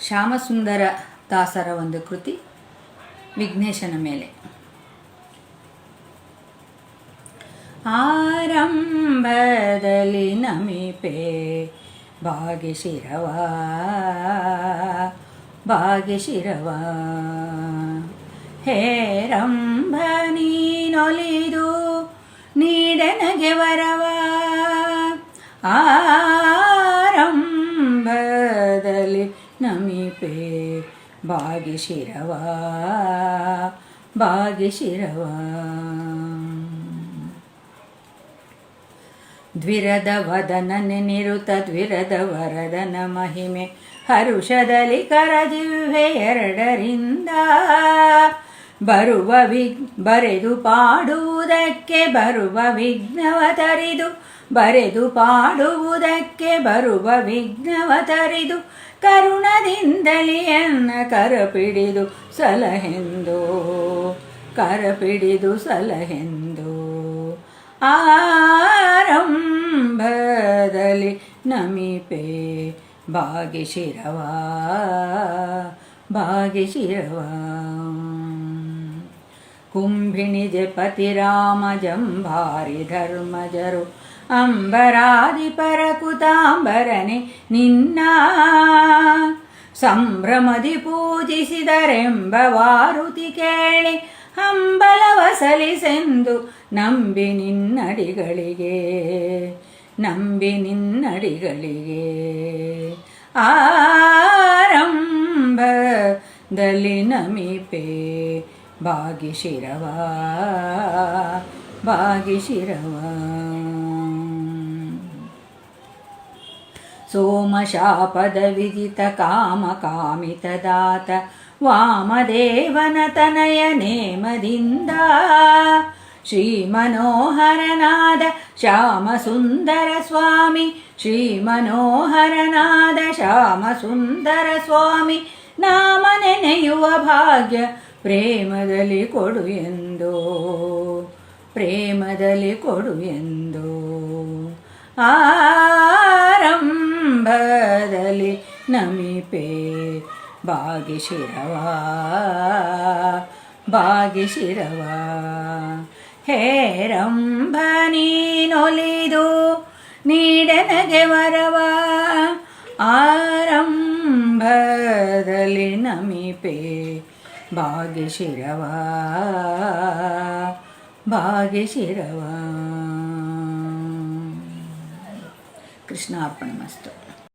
ಶ್ಯಾಮಸುಂದರ ದಾಸರ ಒಂದು ಕೃತಿ ವಿಘ್ನೇಶನ ಮೇಲೆ. ಆರಂಭದಲ್ಲಿ ನಮಿಪೆ ಭಾಗ್ಯಶಿರವ ಭಾಗ್ಯಶಿರವ ಹೇರಂಭ ನೀನೊಲಿದು, ನೀಡನಗೆ ವರವ. ಆರಂಭದಲ್ಲಿ ಭಾಗ್ಯಶಿರವ ಭಾಗ್ಯಶಿರವ ದ್ವಿರದ ವದನ ನಿರುತ ದ್ವಿರದ ವರದನ ಮಹಿಮೆ ಹರುಷದಲ್ಲಿ ಕರದಿವೆ ಎರಡರಿಂದ. ಬರುವ ವಿಗ್ ಬರೆದು ಪಾಡುವುದಕ್ಕೆ ಬರುವ ವಿಘ್ನವ ತರಿದು, ಬರೆದು ಪಾಡುವುದಕ್ಕೆ ಬರುವ ವಿಘ್ನವ ತರಿದು ಕರುಣದಿಂದಲಿಯನ್ನ ಕರಪಿಡಿದು ಸಲಹೆಂದು ಕರಪಿಡಿದು ಸಲಹೆಂದು. ಆರಂಭದಲ್ಲಿ ನಮಿಪೆ ಭಾಗ್ಯಶಿರವ ಭಾಗ್ಯಶಿರವ. ಕುಂಭಿಣಿ ಜಪತಿ ರಾಮ ಜಂಭಾರಿ ಧರ್ಮಜರು ಅಂಬರಾದಿ ಪರಕುತಾಂಬರನೆ ನಿನ್ನ ಸಂಭ್ರಮದಿ ಪೂಜಿಸಿದರೆಂಬ ವಾರುತಿ ಕೇಳಿ ಹಂಬಲವ ಸಲಿಸೆಂದು ನಂಬಿ ನಿನ್ನಡಿಗಳಿಗೆ ನಂಬಿ ನಿನ್ನಡಿಗಳಿಗೆ ಆರಂಭದಲ್ಲಿ ನಮಿಪೆ भागिशिरवा भागिशिरव सोमशापदविदितकामकामितदात वामदेवनतनय नेमदिन्दा श्रीमनोहरनाद श्यामसुन्दरस्वामि। श्रीमनोहरनाद श्यामसुन्दरस्वामी। नामनय भाग्य ಪ್ರೇಮದಲ್ಲಿ ಕೊಡು ಎಂದು, ಪ್ರೇಮದಲ್ಲಿ ಕೊಡು ಎಂದು. ಆರಂಭದಲ್ಲಿ ನಮಿಪೆ ಬಾಗಿಶಿರವ ಬಾಗಿಶಿರವ ಹೇರಂಭ ನೀನೊಲಿದು, ನೀಡನಗೆ ವರವ. ಆರಂಭದಲ್ಲಿ ನಮಿಪೆ ಭಾಗ್ಯಶಿರವ ಭಾಗ್ಯಶಿರವ ಕೃಷ್ಣಾರ್ಪಣ ಮಸ್ತು